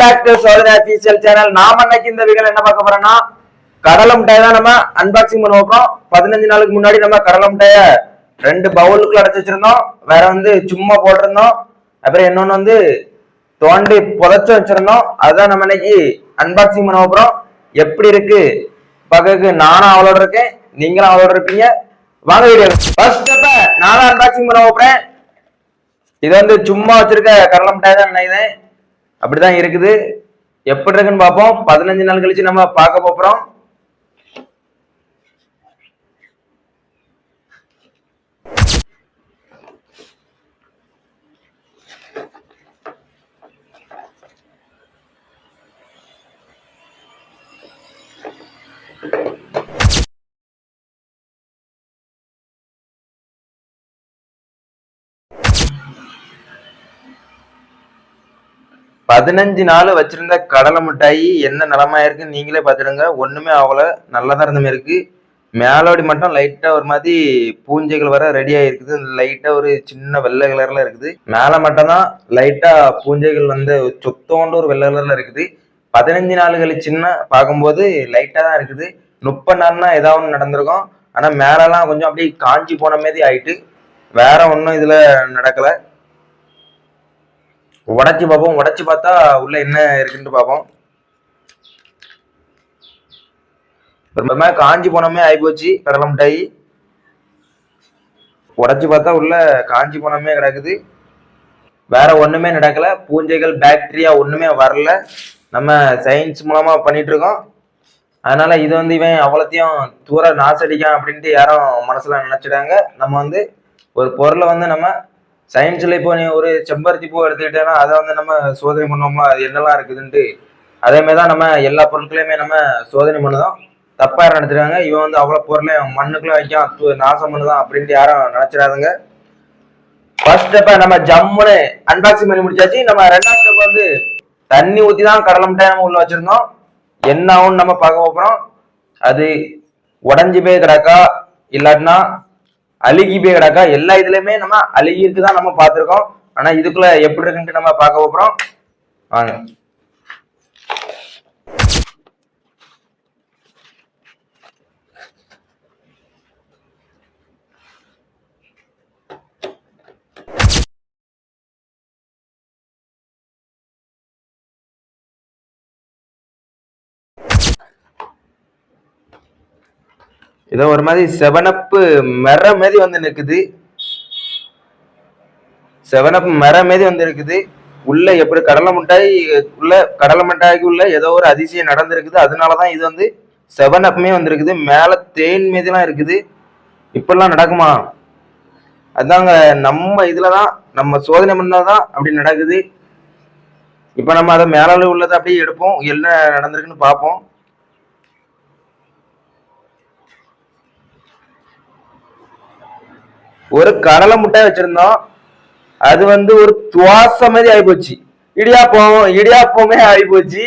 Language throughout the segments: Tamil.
பேக் டு சோதனை அபிஷியல் சேனல் நாம அன்னைக்கு இந்த வீடியோல என்ன பார்க்க போறோம்னா கடலை மிட்டாய் தான் நம்ம அன்பாக்சிங் பண்ண போறோம் பதினஞ்சு நாளுக்கு முன்னாடி நம்ம கடலை மிட்டாய ரெண்டு பவுலுக்குள்ள அடைச்சி வச்சிருந்தோம். வேற வந்து சும்மா போட்டிருந்தோம். அப்புறம் இன்னொன்னு வந்து தோண்டி புதைச்சு வச்சிருந்தோம். அதான் நம்ம இன்னைக்கு அன்பாக்சிங் பண்ண போறோம் எப்படி இருக்கு? பார்க்கறதுக்கு நானும் அவளோட இருக்கேன். நீங்களும் அவளோட இருப்பீங்க. வாங்க வீடியோ ஃபர்ஸ்ட் அப்ப நானும் அன்பாக்சிங் பண்ண போறேன் இது வந்து சும்மா வச்சிருக்க கடலை மிட்டாய் தான் நினைக்கிறேன். அப்படிதான் இருக்குது. எப்படி இருக்குன்னு பார்ப்போம்? பதினஞ்சு நாள் கழிச்சு நம்ம பார்க்க போறோம். பதினஞ்சு நாள் வச்சிருந்த கடலை மிட்டாயி என்ன நிலமா இருக்குன்னு நீங்களே பார்த்துடுங்க. ஒண்ணுமே அவ்வளோ நல்லா தான் இருந்த மாதிரி இருக்கு. மேலோடி மட்டும் லைட்டா ஒரு மாதிரி பூஞ்சைகள் வர ரெடி ஆயிருக்குது. லைட்டா ஒரு சின்ன வெள்ளை கலர்ல இருக்குது. மேல மட்டும் தான் லைட்டா பூஞ்சைகள் வந்து சுத்தோண்டு ஒரு வெள்ளை கலர்ல இருக்குது. பதினஞ்சு நாள் சின்ன பார்க்கும்போது லைட்டா தான் இருக்குது. முப்பது நாள்னா ஏதாவது ஒன்று நடந்திருக்கும். ஆனா மேலெல்லாம் கொஞ்சம் அப்படியே காஞ்சி போன மாதிரி ஆயிட்டு வேற ஒன்றும் இதுல நடக்கல. உடச்சி பார்ப்போம். உடச்சி பார்த்தா உள்ள என்ன இருக்குன்னு பார்ப்போம். ரொம்ப காஞ்சி போனமே ஆகிப்போச்சு கடலை மிட்டாய். உடச்சி பார்த்தா உள்ள காஞ்சி போனமே கிடக்குது. வேற ஒண்ணுமே நடக்கல. பூஞ்சைகள் பாக்டீரியா ஒண்ணுமே வரல. நம்ம சயின்ஸ் மூலமா பண்ணிட்டு இருக்கோம். அதனால இது வந்து இவன் அவ்வளோத்தையும் தூர நாசடிக்கான் அப்படின்ட்டு யாரும் மனசுல நினைச்சிட்டாங்க நம்ம வந்து ஒரு பொருளை வந்து நம்ம சயின்ஸ்ல இப்போ நீ ஒரு செம்பருத்தி பூ எடுத்துக்கிட்டேன்னா அதை வந்து நம்ம சோதனை பண்ணோம்னா அது என்னெல்லாம் இருக்குதுன்ட்டு. அதே மாதிரி தான் நம்ம எல்லா பொருட்களையுமே நம்ம சோதனை பண்ணுதோம் தப்பா யாரும் நினைச்சிருக்காங்க இவன் வந்து அவ்வளோ பொருளையும் மண்ணுக்குள்ள வைக்கும் நாசம் பண்ணுதான் அப்படின்ட்டு யாரும் நினைச்சிடாதுங்க. ஃபர்ஸ்ட் ஸ்டெப்பை நம்ம ஜம்முன்னு அன்பாக்சிங் பண்ணி முடிச்சாச்சு. நம்ம ரெண்டாவது ஸ்டெப் வந்து தண்ணி ஊற்றி தான் கடலை மிட்டாய் நம்ம உள்ள வச்சிருந்தோம். என்ன ஆகும்னு நம்ம பார்க்க போகிறோம். அது உடஞ்சி போய் கிடக்கா இல்லாட்டினா அழுகி போய் கிடக்கா? எல்லா இதுலயுமே நம்ம அழுகி தான் நம்ம பார்த்துருக்கோம். ஆனா இதுக்குள்ள எப்படி இருக்குன்ட்டு நம்ம பார்க்க போறோம். வாங்க. ஏதோ ஒரு மாதிரி செவனப்பு மெர மாதிரி வந்து நிற்குது. செவனப்பு மெர மாதிரி வந்து இருக்குது உள்ள எப்படி கடலை மிட்டாய் உள்ள கடலை மிட்டாய்க்கு உள்ள ஏதோ ஒரு அதிசயம் நடந்திருக்குது. அதனாலதான் இது வந்து செவனப்புமே வந்திருக்குது மேல தேன் மீதிலாம் இருக்குது. இப்பெல்லாம் நடக்குமா? அதாங்க நம்ம இதுலதான் நம்ம சோதனை பண்ணாதான் அப்படி நடக்குது. இப்ப நம்ம அதை மேலே உள்ளதை அப்படியே எடுப்போம். என்ன நடந்திருக்குன்னு பார்ப்போம். ஒரு கடலை முட்டை வச்சிருந்தோம். அது வந்து ஒரு துவாச மாதிரி ஆகிப்போச்சு இடியாப்பம் இடியாப்பமே ஆகிப்போச்சு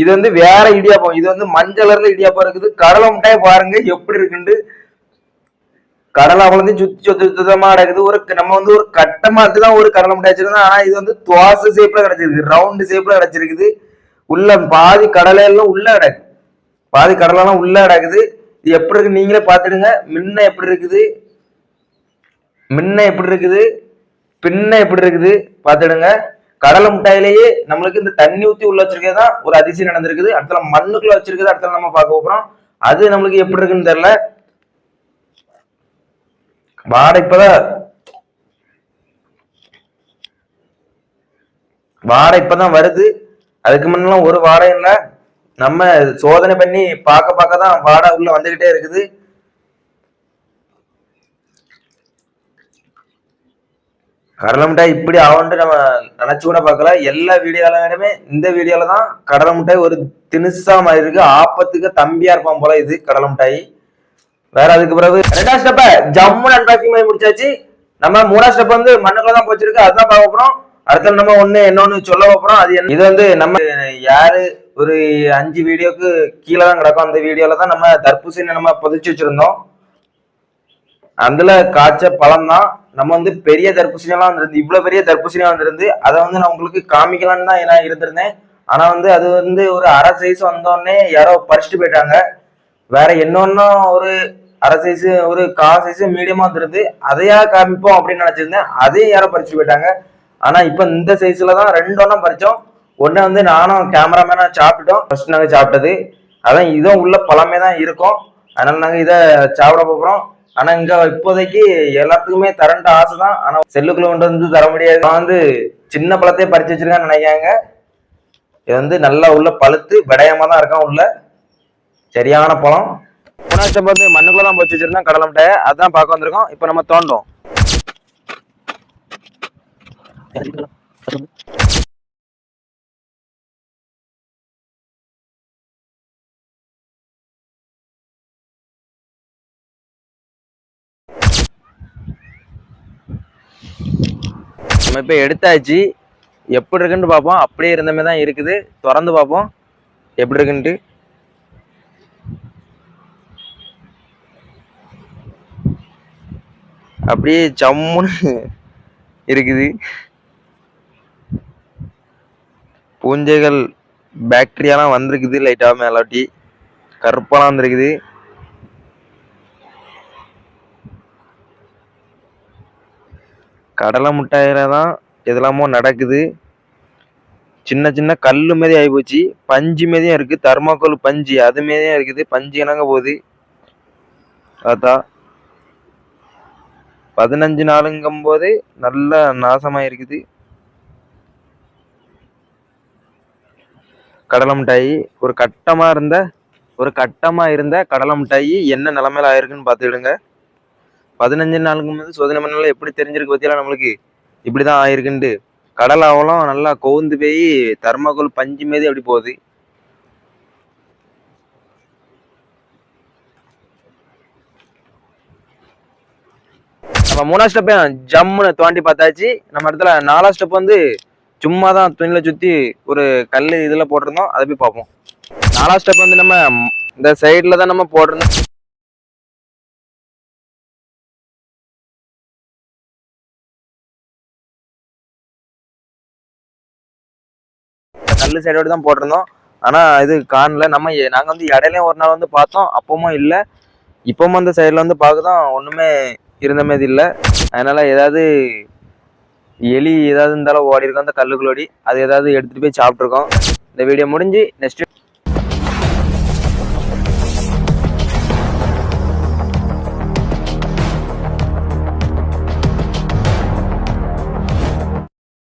இது வந்து வேற இடியாப்பம். இது வந்து மஞ்சள் கலர்ல இடியாப்பம் இருக்குது. கடலை முட்டையை பாருங்க எப்படி இருக்குன்னு கடலை அவ்வளோத்தையும் சுத்தி சொத்து சுத்தமா கிடக்குது ஒரு நம்ம வந்து ஒரு கட்டமா தான் ஒரு கடலை முட்டாய் வச்சிருந்தோம். ஆனா இது வந்து துவாச ஷேப்ல கிடைச்சிருக்கு ரவுண்டு ஷேப்ல கிடைச்சிருக்குது. உள்ள பாதி கடலை எல்லாம் உள்ள கிடக்கு. பாதி கடலைலாம் உள்ள கிடக்குது. இது எப்படி இருக்கு? நீங்களே பார்த்துடுங்க. முன்ன எப்படி இருக்குது? முன்ன எப்படி இருக்குது? பின்ன எப்படி இருக்குது? பார்த்துடுங்க. கடலை முட்டாயிலேயே நம்மளுக்கு இந்த தண்ணி ஊற்றி உள்ள வச்சிருக்கே தான் ஒரு அதிசயம் நடந்திருக்குது. அடுத்த மண்ணுக்குள்ள வச்சிருக்கிறது அடுத்த நம்ம பார்க்க போகிறோம் அது நம்மளுக்கு எப்படி இருக்குன்னு தெரியல. வாடை இப்பதான். வாடை இப்பதான் வருது. அதுக்கு முன்னெல்லாம் ஒரு வாடை இல்லை. நம்ம சோதனை பண்ணி பார்க்க பார்க்க தான் வாடை உள்ள வந்துகிட்டே இருக்குது. கடலை மிட்டாய் இப்படி ஆகும்ட்டு நம்ம நினைச்சு கூட பார்க்கல. எல்லா வீடியோலுமே இந்த வீடியோல தான் கடலை மிட்டாய் ஒரு தினுசா மாதிரி இருக்கு. ஆப்பத்துக்கு தம்பியா இருப்பான் போல இது கடலை மிட்டாய். வேற அதுக்கு பிறகு ரெண்டாவது ஸ்டெப்ப ஜம்முன்னு அன்பாக்கிங் பண்ணி முடிச்சாச்சு. நம்ம மூணாம் ஸ்டெப் வந்து மண்ணுக்குள்ள தான் போச்சிருக்கு. அதுதான் பார்க்க போறோம். அடுத்த நம்ம ஒண்ணு இன்னொன்னு சொல்ல போறோம். அது இது வந்து நம்ம யாரு? ஒரு அஞ்சு வீடியோக்கு கீழே தான் கிடக்கும். அந்த வீடியோல தான் நம்ம தர்பூசணி நம்ம புதைச்சு வச்சிருந்தோம். அதுல காய்ச்ச பழம் தான். நம்ம வந்து பெரிய தர்பூசணி எல்லாம் வந்திருந்து இவ்வளவு பெரிய தர்பூசணியா வந்திருந்து அதை வந்து நான் உங்களுக்கு காமிக்கலாம்னு தான் நான் இருந்திருந்தேன். ஆனா வந்து அது வந்து ஒரு அரை சைஸ் வந்தோடனே யாரோ பறிச்சுட்டு போயிட்டாங்க. வேற இன்னொன்னும் ஒரு அரை சைஸ் ஒரு கா சைஸ் மீடியமா வந்துருது அதையா காமிப்போம் அப்படின்னு நினைச்சிருந்தேன். அதையும் யாரோ பறிச்சுட்டு போயிட்டாங்க. ஆனா இப்ப இந்த சைஸ்ல தான் ரெண்டு ஒன்றும் பறிச்சோம். ஒன்னு வந்து நானும் கேமராமேனா சாப்பிட்டுட்டோம். ஃபர்ஸ்ட் நாங்க சாப்பிட்டது. அதான் இதுவும் உள்ள பழமே தான் இருக்கும். அதனால நாங்க இதை சாப்பிட போறோம். ஆனா இங்க இப்போதைக்கு எல்லாத்துக்குமே தரண்ட ஆசை தான் ஆனா செல்லுக்குள்ள கொண்டு வந்து தர முடியாது. நான் வந்து சின்ன பழத்தையே பறிச்சு வச்சிருக்கான்னு நினைக்காங்க. இது வந்து நல்லா உள்ள பழுத்து விடயமா தான் இருக்கான் உள்ள. சரியான பழம். புனாச்சம் வந்து மண்ணுக்குள்ள தான் போச்சு வச்சிருந்தோம் கடலை மிட்டாயை அதான் பார்க்க வந்திருக்கோம். இப்போ நம்ம தோண்டோம். நம்ம இப்போ எடுத்தாச்சு. எப்படி இருக்குன்னு பார்ப்போம். அப்படியே இருந்த தான் இருக்குது. திறந்து பார்ப்போம். எப்படி இருக்குன்ட்டு அப்படியே ஜம்முன்னு இருக்குது. பூஞ்சைகள் பாக்டீரியாலாம் வந்திருக்குது. லைட்டாக மேலாட்டி. கருப்பாலாம் வந்திருக்குது. கடலை மிட்டாயில் தான் எதெல்லாமோ நடக்குது. சின்ன சின்ன கல் மாரி ஆகிப்போச்சு பஞ்சு மாரியும் இருக்குது தர்மாக்கோல் பஞ்சு அது மாரியும் இருக்குது. பஞ்சு என்னங்க போகுது? அதான் பதினஞ்சு நாளுங்கும்போது நல்ல நாசமாக இருக்குது கடலை மிட்டாயி ஒரு கட்டமாக இருந்த ஒரு கட்டமாக இருந்த கடலை மிட்டாயி என்ன நிலமையில ஆயிருக்குன்னு பார்த்துக்கிடுங்க. பதினஞ்சு நாளுக்கு வந்து சோதனை பண்ணல எப்படி தெரிஞ்சிருக்கு பத்தியெல்லாம் நம்மளுக்கு இப்படிதான் ஆயிருக்குன்ட்டு. கடல் அவலம் நல்லா கவுந்து போய் தர்மாக்கோல் பஞ்சு மீது அப்படி போகுது. நம்ம மூணாவது ஸ்டெப்பையும் ஜம்முன்னு தோண்டி பார்த்தாச்சு. நம்ம இடத்துல நாலாவது ஸ்டெப் வந்து சும்மா தான் துணியில சுத்தி ஒரு கல் இதுல போட்டிருந்தோம். அதை போய் பார்ப்போம். நாலாவது ஸ்டெப் வந்து நம்ம இந்த சைடுல தான் நம்ம போட்டிருந்தோம். கல் சைடோடு தான் போட்டிருந்தோம். ஆனா இது காணல. நம்ம எ- நாங்க வந்து இடையிலயும் ஒரு நாள் வந்து பார்த்தோம். அப்பவும் இல்லை. இப்பவும் அந்த சைடுல வந்து பார்க்கதான் ஒண்ணுமே இருந்த மாதிரி இல்லை. அதனால ஏதாவது எலி ஏதாவது இருந்தாலும் ஓடி இருக்கும் அந்த கல்லுக்குள்ளோடி அது ஏதாவது எடுத்துட்டு போய் சாப்பிட்ருக்கோம் இந்த வீடியோ முடிஞ்சு நெக்ஸ்ட்